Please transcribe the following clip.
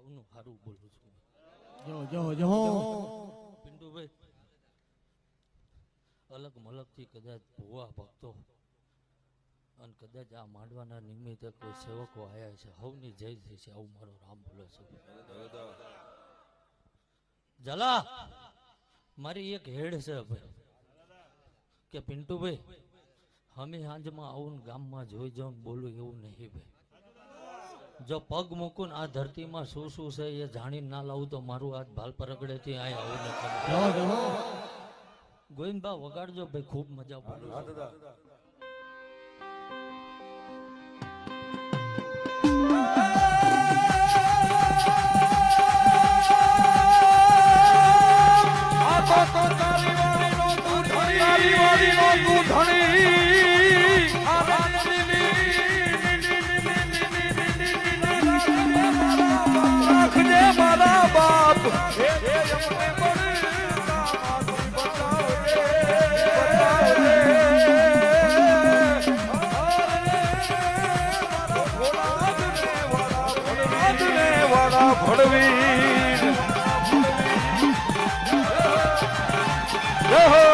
હવનું સારું બોલું છું. જો જો જો પિન્ટુભાઈ અલગ મલગથી કદાચ ભુવા ભક્તો અને કદાચ આ માંડવાના નિમિત્તે કોઈ સેવકો આવ્યા છે હવની જય થઈ છે આવું મારો રામ બોલો છે. જલા મારી એક હેડ છે ભાઈ કે પિન્ટુભાઈ અમે સાંજમાં આવું ગામમાં જોઈ જાઉં બોલું એવું નહીં ભાઈ. જો પગ મૂકું ને આ ધરતીમાં શું શું છે એ જાણીને ના લાવું તો મારું આજ ભાલ પરગડેથી અહીં આવું નથી. ગોવિંદબા વગાડજો ભાઈ ખૂબ મજા બોલું હે